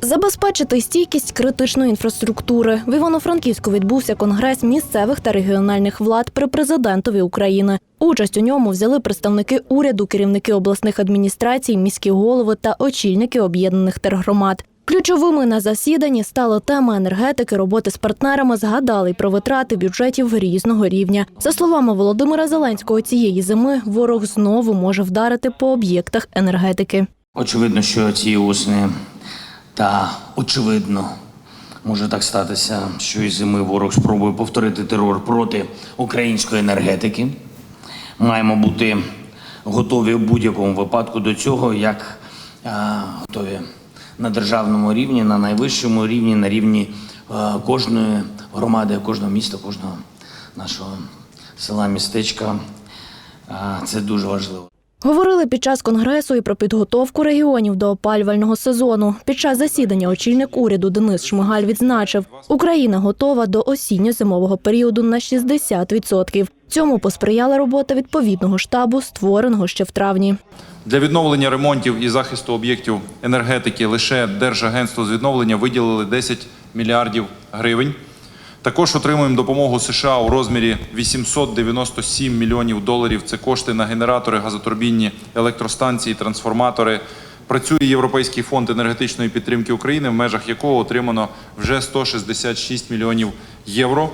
Забезпечити стійкість критичної інфраструктури в Івано-Франківську відбувся конгрес місцевих та регіональних влад при президентові України. Участь у ньому взяли представники уряду, керівники обласних адміністрацій, міські голови та очільники об'єднаних тергромад. Ключовими на засіданні стала тема енергетики, роботи з партнерами, згадали про витрати бюджетів різного рівня. За словами Володимира Зеленського, цієї зими ворог знову може вдарити по об'єктах енергетики. Очевидно, що цієї осені та очевидно може так статися, що і зими ворог спробує повторити терор проти української енергетики. Маємо бути готові в будь-якому випадку до цього, як а, готові на державному рівні, на найвищому рівні, на рівні а, кожної громади, кожного міста, кожного нашого села, містечка. А, Це дуже важливо. Говорили під час конгресу і про підготовку регіонів до опалювального сезону. Під час засідання очільник уряду Денис Шмигаль відзначив, Україна готова до осінньо-зимового періоду на 60%. Цьому посприяла робота відповідного штабу, створеного ще в травні. Для відновлення ремонтів і захисту об'єктів енергетики лише Держагентство з відновлення виділили 10 мільярдів гривень. Також отримуємо допомогу США у розмірі 897 мільйонів доларів. Це кошти на генератори, газотурбінні, електростанції, трансформатори. Працює Європейський фонд енергетичної підтримки України, в межах якого отримано вже 166 мільйонів євро.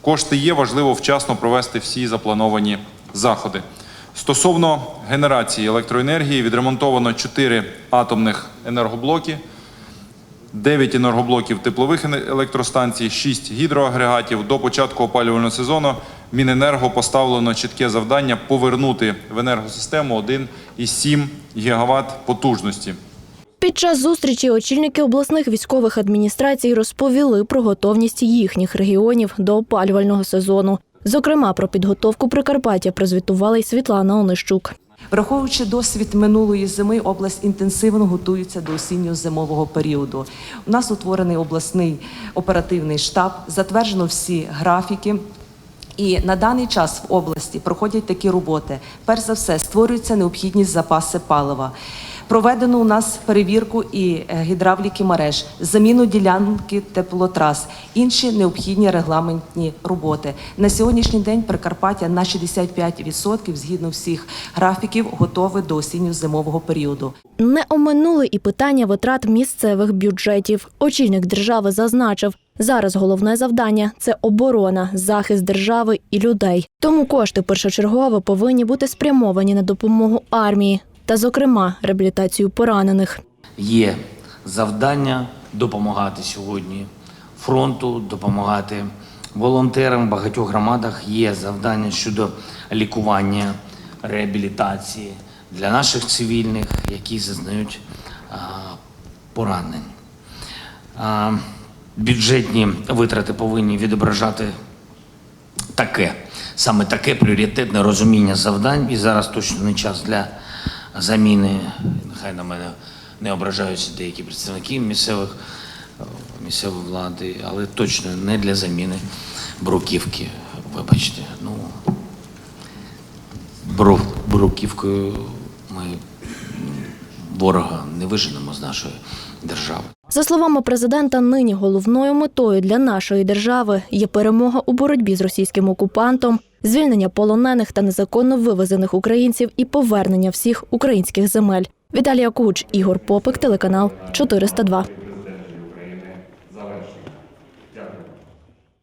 Кошти є, важливо вчасно провести всі заплановані заходи. Стосовно генерації електроенергії, відремонтовано 4 атомних енергоблоки, 9 енергоблоків теплових електростанцій, 6 гідроагрегатів. До початку опалювального сезону Міненерго поставлено чітке завдання повернути в енергосистему 1,7 ГВт потужності. Під час зустрічі очільники обласних військових адміністрацій розповіли про готовність їхніх регіонів до опалювального сезону. Зокрема, про підготовку Прикарпаття прозвітувала й Світлана Онищук. Враховуючи досвід минулої зими, область інтенсивно готується до осінньо-зимового періоду. У нас утворений обласний оперативний штаб, затверджено всі графіки. І на даний час в області проходять такі роботи. Перш за все, створюються необхідні запаси палива. Проведено у нас перевірку і е, гідравліки мереж, заміну ділянки теплотрас, інші необхідні регламентні роботи. На сьогоднішній день Прикарпаття на 65% згідно всіх графіків готове до осінньо-зимового періоду. Не оминули і питання витрат місцевих бюджетів. Очільник держави зазначив, зараз головне завдання це оборона, захист держави і людей. Тому кошти першочергово повинні бути спрямовані на допомогу армії та, зокрема, реабілітацію поранених. є завдання допомагати сьогодні фронту, допомагати волонтерам в багатьох громадах. Є завдання щодо лікування, реабілітації для наших цивільних, які зазнають поранень. Бюджетні витрати повинні відображати таке, саме таке пріоритетне розуміння завдань. І зараз точно не час для заміни. Нехай на мене не ображаються деякі представники місцевих місцевої влади, але точно не для заміни бруківки. Вибачте, ну бру, бруківкою ми ворога не виженемо з нашої держави. За словами президента, нині головною метою для нашої держави є перемога у боротьбі з російським окупантом, звільнення полонених та незаконно вивезених українців і повернення всіх українських земель. Віталія Куч, Ігор Попик, телеканал 402.